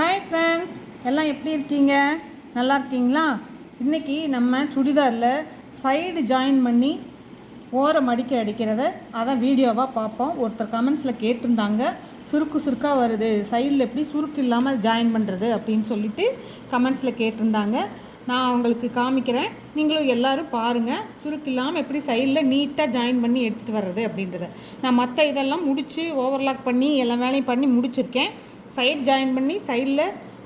Hi friends எல்லாம் எப்படி இருக்கீங்க? நல்லா இருக்கீங்களா? இன்றைக்கி நம்ம சுடிதாரில் சைடு ஜாயின் பண்ணி ஓரம் மடிக்க அடிக்கிறத அதான் வீடியோவாக பார்ப்போம். ஒருத்தர் கமெண்ட்ஸில் கேட்டிருந்தாங்க. சுருக்கு சுருக்காக வருது. சைடில் எப்படி சுருக்கு இல்லாமல் ஜாயின் பண்ணுறது அப்படின்னு சொல்லிட்டு கமெண்ட்ஸில் கேட்டிருந்தாங்க. நான் அவங்களுக்கு காமிக்கிறேன். நீங்களும் எல்லோரும் பாருங்கள் சுருக்கு இல்லாமல் எப்படி சைடில் நீட்டாக ஜாயின் பண்ணி எடுத்துகிட்டு வர்றது அப்படின்றத. நான் மற்ற இதெல்லாம் முடித்து ஓவர்லாக் பண்ணி எல்லா வேலையும் பண்ணி முடிச்சிருக்கேன். சைட் ஜாயின் பண்ணி சைடில்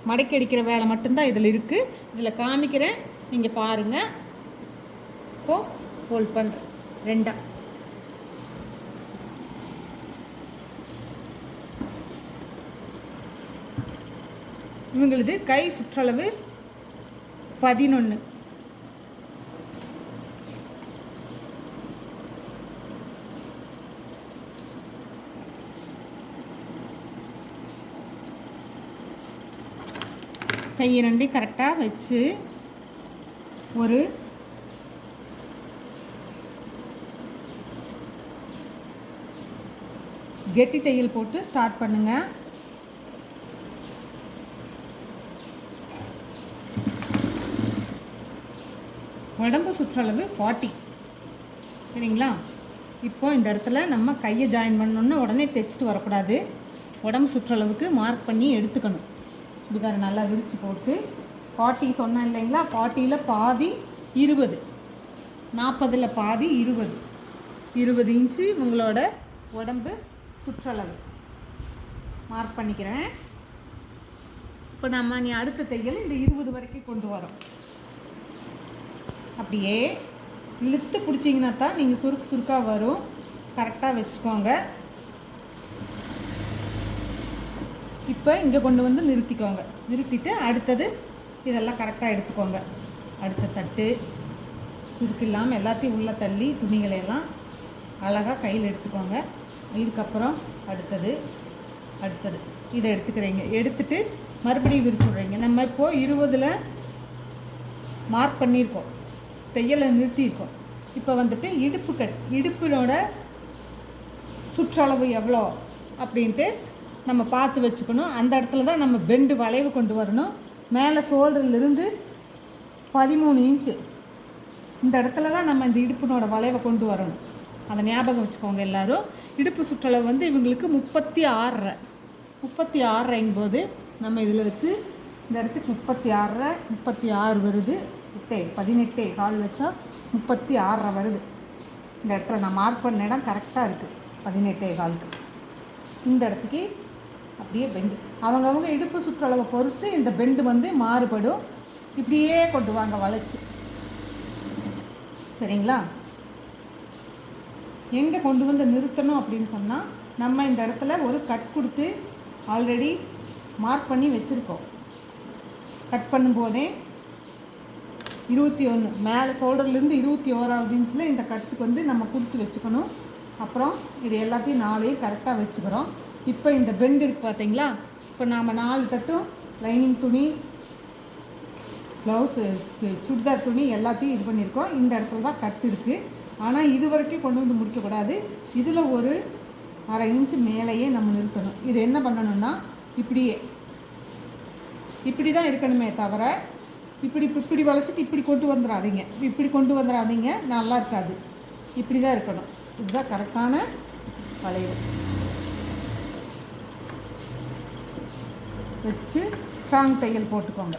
மடக்கி அடிக்கிற வேலை மட்டும்தான் இதில் இருக்குது இதில் காமிக்கிறேன். நீங்கள் பாருங்கள் இப்போது ஹோல்ட் பண்ணுறேன் ரெண்டாக இவங்களது கை சுற்றளவு பதினொன்று கை ரெண்டு கரெக்டாக வச்சு ஒரு கெட்டி தையல் போட்டு ஸ்டார்ட் பண்ணுங்கள் உடம்பு சுற்றளவு ஃபார்ட்டி சரிங்களா? இப்போ இந்த இடத்துல நம்ம கையை ஜாயின் பண்ணோன்னா உடனே தைச்சிட்டு வரக்கூடாது. உடம்பு சுற்றளவுக்கு மார்க் பண்ணி எடுத்துக்கணும். சுடிதாரை நல்லா விரித்து போட்டு ஃபார்ட்டி சொன்னேன் இல்லைங்களா? ஃபார்ட்டியில் பாதி இருபது. நாற்பதில் பாதி இருபது. இருபது இன்ச்சு உங்களோட உடம்பு சுற்றளவு. மார்க் பண்ணிக்கிறேன். இப்போ நம்ம நீ அடுத்த தையல் இந்த இருபது வரைக்கும் கொண்டு வரோம். அப்படியே இழுத்து பிடிச்சிங்கன்னா தான் நீங்கள் சுருக்கு சுருக்காக வரும். கரெக்டாக வச்சுக்கோங்க. இப்போ இங்கே கொண்டு வந்து நிறுத்திக்கோங்க. நிறுத்திட்டு அடுத்தது இதெல்லாம் கரெக்டாக எடுத்துக்கோங்க. அடுத்த தட்டு குறுக்கு இல்லாமல் எல்லாத்தையும் உள்ளே தள்ளி துணிகளை எல்லாம் அழகாக கையில் எடுத்துக்கோங்க. இதுக்கப்புறம் அடுத்தது அடுத்தது. இதை எடுத்துக்கிறீங்க. எடுத்துட்டு மறுபடியும் விரிச்சு விட்றீங்க. நம்ம இப்போது இருபதில் மார்க் பண்ணியிருக்கோம். தையலை நிறுத்தியிருக்கோம். இப்போ வந்துட்டு இடுப்பு கட் இடுப்பினோட சுற்றளவு எவ்வளோ அப்படின்ட்டு நம்ம பார்த்து வச்சுக்கணும். அந்த இடத்துல தான் நம்ம பெண்டு வளைவு கொண்டு வரணும். மேலே ஷோல்டர்லேருந்து பதிமூணு இன்ச்சு இந்த இடத்துல தான் நம்ம இந்த இடுப்பினோட வளைவை கொண்டு வரணும். அதை ஞாபகம் வச்சுக்கோங்க எல்லாரும். இடுப்பு சுற்றளவு வந்து இவங்களுக்கு முப்பத்தி ஆறரை. முப்பத்தி ஆறரைங்கும் போது நம்ம இதில் வச்சு இந்த இடத்துக்கு முப்பத்தி ஆறரை முப்பத்தி ஆறு வருது. எட்டே பதினெட்டே கால் வச்சா முப்பத்தி ஆறரை வருது. இந்த இடத்துல நான் மார்க் பண்ண இடம் கரெக்டாக இருக்குது பதினெட்டே காலுக்கு. இந்த இடத்துக்கு அப்படியே பெண்டு அவங்கவுங்க இடுப்பு சுற்றளவை பொறுத்து இந்த பெண்டு வந்து மாறுபடும். இப்படியே கொண்டு வாங்க வளைச்சி. சரிங்களா? எங்கே கொண்டு வந்து நிறுத்தணும் அப்படின்னு சொன்னால் நம்ம இந்த இடத்துல ஒரு கட் கொடுத்து ஆல்ரெடி மார்க் பண்ணி வச்சுருக்கோம். கட் பண்ணும்போதே இருபத்தி ஒன்று மேலே ஷோல்டர்லேருந்து இருபத்தி ஓராவது இன்ச்சில் இந்த கட்டுக்கு வந்து நம்ம கொடுத்து வச்சுக்கணும். அப்புறம் இது எல்லாத்தையும் நாளையும் கரெக்டாக வச்சுக்கிறோம். இப்போ இந்த பெண்ட் இருக்குது பார்த்தீங்களா இப்போ நாம் நாலு தட்டும் லைனிங் துணி ப்ளவுஸு சுடிதார் துணி எல்லாத்தையும் இது பண்ணியிருக்கோம். இந்த இடத்துல தான் கட்டு இருக்குது ஆனால் இது வரைக்கும் கொண்டு வந்து முடிக்கக்கூடாது. இதில் ஒரு அரை இன்ச்சு மேலேயே நம்ம நிறுத்தணும். இது என்ன பண்ணணும்னா இப்படியே. இப்படி தான் இருக்கணுமே தவிர இப்படி இப்படி வளைச்சிட்டு இப்படி கொண்டு வந்துடாதீங்க இப்படி கொண்டு வந்துடாதீங்க நல்லா இருக்காது. இப்படி தான் இருக்கணும். இதுதான் கரெக்டான வளைவு. வச்சு ஸ்ட்ராங் தையல் போட்டுக்கோங்க.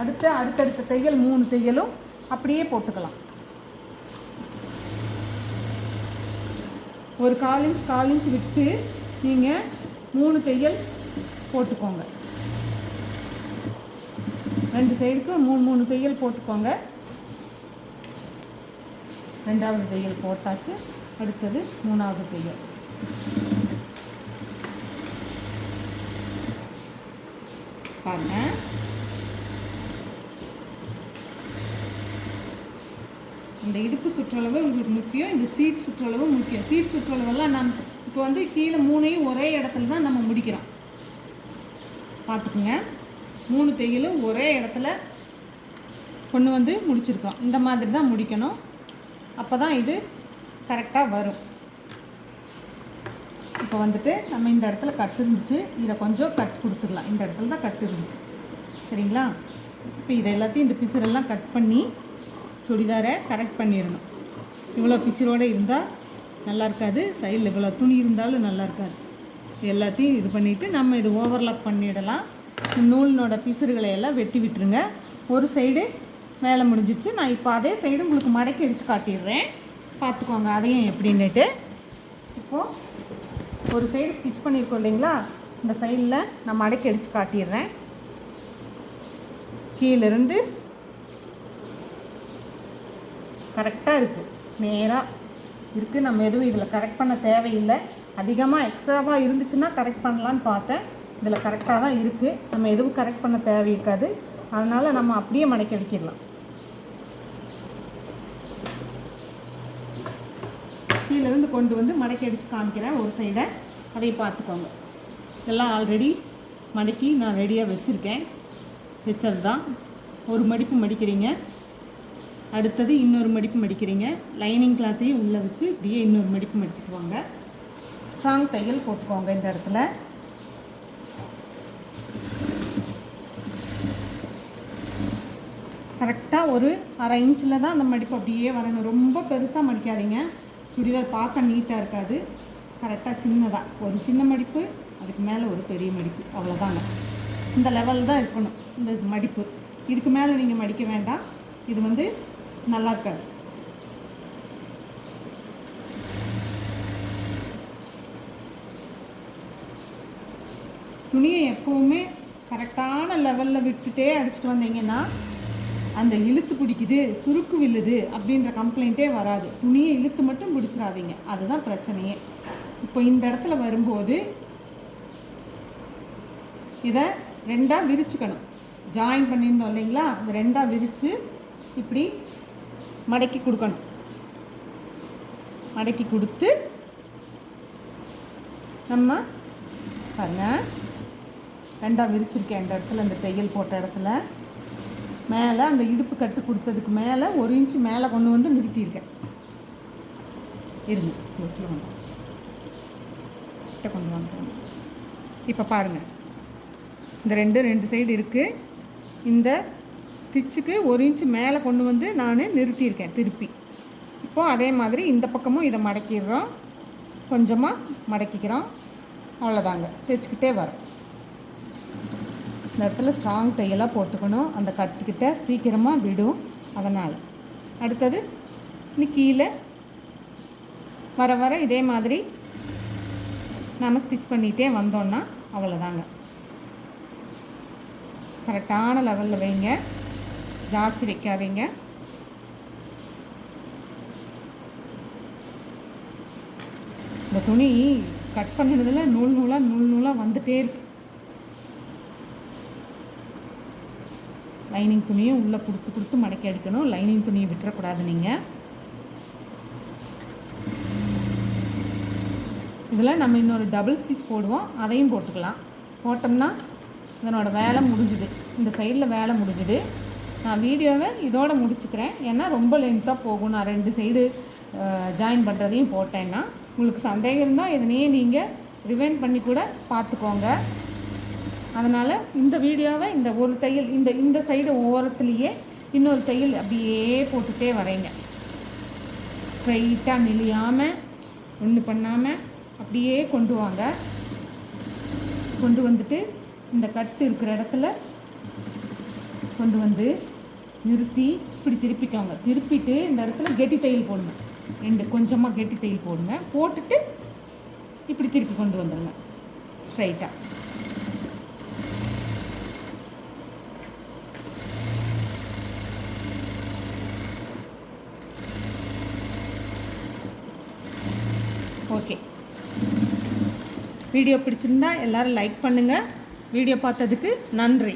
அடுத்த அடுத்தடுத்த தையல் மூணு தையலும் அப்படியே போட்டுக்கலாம். ஒரு கால் இன்ச் கால் இன்ச் விட்டு நீங்கள் மூணு தையல் போட்டுக்கோங்க. ரெண்டு சைடுக்கும் மூணு மூணு தையல் போட்டுக்கோங்க. ரெண்டாவது தையல் போட்டாச்சு. அடுத்தது மூணாவது தையல். பாருங்க. இந்த இடுப்பு சுற்றளவு உங்களுக்கு முக்கியம் இந்த சீட் சுற்றளவு முக்கியம். சீட் சுற்றளவெல்லாம் நம் இப்போ வந்து கீழே மூணையும் ஒரே இடத்துல தான் நம்ம முடிக்கிறோம். பார்த்துக்குங்க. மூணு தையலும் ஒரே இடத்துல கொண்டு வந்து முடிச்சிருக்கோம் இந்த மாதிரி தான் முடிக்கணும். அப்போ தான் இது கரெக்டாக வரும். இப்போ வந்துட்டு நம்ம இந்த இடத்துல கட் இருந்துச்சு. இதை கொஞ்சம் கட் கொடுத்துடலாம். இந்த இடத்துல தான் கட் இருந்துச்சு. சரிங்களா? இப்போ இதை எல்லாத்தையும் இந்த பிசுரெல்லாம் கட் பண்ணி சுடிதாரை கரெக்ட் பண்ணிடணும். இவ்வளோ பிசுரோடு இருந்தால் நல்லா இருக்காது. சைடில் இவ்வளோ துணி இருந்தாலும் நல்லா இருக்காது. எல்லாத்தையும் இது பண்ணிவிட்டு நம்ம இது ஓவர்லாக் பண்ணிடலாம். நூலினோட பிசுறுகளை எல்லாம் வெட்டி விட்டுருங்க. ஒரு சைடு வேலை முடிஞ்சிச்சு. நான் இப்போ அதே சைடு உங்களுக்கு மடக்கி அடித்து காட்டிடுறேன். பார்த்துக்கோங்க அதையும் எப்படின்னுட்டு. இப்போது ஒரு சைடு ஸ்டிச் பண்ணியிருக்கோம் இல்லைங்களா? இந்த சைடில் நான் மடக்கி அடித்து காட்டிடுறேன். கீழேருந்து கரெக்டாக இருக்குது நேராக இருக்குது நம்ம எதுவும் இதில் கரெக்ட் பண்ண தேவையில்லை. அதிகமாக எக்ஸ்ட்ராவாக இருந்துச்சுன்னா கரெக்ட் பண்ணலான்னு பார்த்தேன். இதில் கரெக்டாக தான் இருக்குது நம்ம எதுவும் கரெக்ட் பண்ண தேவை இருக்காது. அதனால் நம்ம அப்படியே மடக்கி அடிக்கிடலாம். கீழேருந்து கொண்டு வந்து மடக்கி அடித்து காமிக்கிறேன். ஒரு சைடை அதை பார்த்துக்கோங்க. இதெல்லாம் ஆல்ரெடி மடக்கி நான் ரெடியாக வச்சுருக்கேன். வச்சது தான் ஒரு மடிப்பு மடிக்கிறீங்க. அடுத்தது இன்னொரு மடிப்பு மடிக்கிறீங்க. லைனிங் கிளாத்தையும் உள்ளே வச்சு இப்படியே இன்னொரு மடிப்பு மடிச்சுட்டு வாங்க. ஸ்ட்ராங் தையல் போட்டுக்கோங்க இந்த இடத்துல. கரெக்டாக ஒரு அரை இன்ச்சில் தான் அந்த மடிப்பு அப்படியே வரணும். ரொம்ப பெருசாக மடிக்காதீங்க. சுடிதார் பார்க்க நீட்டாக இருக்காது. கரெக்டாக சின்னதாக ஒரு சின்ன மடிப்பு அதுக்கு மேலே ஒரு பெரிய மடிப்பு. அவ்வளோதாங்க இந்த லெவல் தான் இருக்கணும். இந்த மடிப்பு. இதுக்கு மேலே நீங்கள் மடிக்க வேண்டாம். இது வந்து நல்லா இருக்காது. துணியை எப்போவுமே கரெக்டான லெவலில் விட்டுட்டே அடிச்சுட்டு வந்தீங்கன்னா அந்த இழுத்து பிடிக்குது சுருக்கு வில்லுது அப்படின்ற கம்ப்ளைண்ட்டே வராது. துணியை இழுத்து மட்டும் பிடிச்சிடாதீங்க. அதுதான் பிரச்சனையே. இப்போ இந்த இடத்துல வரும்போது இதை ரெண்டாக விரிச்சுக்கணும். ஜாயின் பண்ணியிருந்தோம் இல்லைங்களா? இந்த ரெண்டாக விரித்து இப்படி மடக்கி கொடுக்கணும். மடக்கி கொடுத்து நம்ம பாருங்க. ரெண்டாக விரிச்சிருக்கேன் இந்த இடத்துல இந்த தையல் போட்ட இடத்துல. மேலே அந்த இடுப்பு கட்டு கொடுத்ததுக்கு மேலே ஒரு இன்ச்சு மேலே கொண்டு வந்து நிறுத்தியிருக்கேன். இருங்க க்ளோஸில் வந்து கிட்ட கொண்டு வாங்க இப்போ பாருங்கள் இந்த ரெண்டு ரெண்டு சைடு இருக்குது இந்த ஸ்டிச்சுக்கு ஒரு இன்ச்சு மேலே கொண்டு வந்து நான் நிறுத்தியிருக்கேன் திருப்பி. இப்போது அதே மாதிரி இந்த பக்கமும் இதை மடக்கிடுறோம். கொஞ்சமாக மடக்கிக்கிறோம். அவ்வளோதாங்க தைச்சிக்கிட்டே வரோம். இந்த இடத்துல ஸ்ட்ராங் தையலாக போட்டுக்கணும். அந்த கட்டுக்கிட்ட சீக்கிரமாக விடும். அதனால். அடுத்தது இன்னி கீழே வர வர இதே மாதிரி நம்ம ஸ்டிச் பண்ணிகிட்டே வந்தோன்னா அவ்வளோதாங்க கரெக்டான லெவலில் வைங்க. ஜாஸ்தி வைக்காதீங்க. இந்த துணி கட் பண்ணதில் நூல் நூலாக நூல் நூலாக வந்துட்டே இருக்கு. லைனிங் துணியும் உள்ளே கொடுத்து கொடுத்து மடக்கி அடிக்கணும். லைனிங் துணியை விட்டுறக்கூடாது நீங்கள் இதில் நம்ம இன்னொரு டபுள் ஸ்டிச் போடுவோம். அதையும் போட்டுக்கலாம். போட்டோம்னா இதனோட வேலை முடிஞ்சுது. இந்த சைடில் வேலை முடிஞ்சுது. நான் வீடியோவை இதோட முடிச்சுக்கிறேன். ஏன்னா ரொம்ப லென்த்தாக போகும். நான் ரெண்டு சைடு ஜாயின் பண்ணுறதையும் போட்டேன்னா உங்களுக்கு சந்தேகம் இருந்தால் இதனையே நீங்கள் ரிவைண்ட் பண்ணி கூட பார்த்துக்கோங்க. அதனால் இந்த வீடியோவை இந்த ஒரு தையல் இந்த இந்த சைடு ஓரத்துலேயே இன்னொரு தையல் அப்படியே போட்டுகிட்டே வரேங்க ஸ்ட்ரைட்டாக நெளியாமல் ஒன்று பண்ணாமல் அப்படியே கொண்டு வாங்க. கொண்டு வந்துட்டு இந்த கட்டு இருக்கிற இடத்துல கொண்டு வந்து நிறுத்தி இப்படி திருப்பிக்கோங்க. திருப்பிட்டு இந்த இடத்துல கெட்டி தையல் போடுங்க ரெண்டு கொஞ்சமாக கெட்டி தையல் போடுங்க. போட்டுட்டு இப்படி திருப்பி கொண்டு வந்துடுங்க ஸ்ட்ரைட்டாக ஓகே. வீடியோ பிடிச்சிருந்தா எல்லோரும் லைக் பண்ணுங்கள் வீடியோ பார்த்ததுக்கு நன்றி.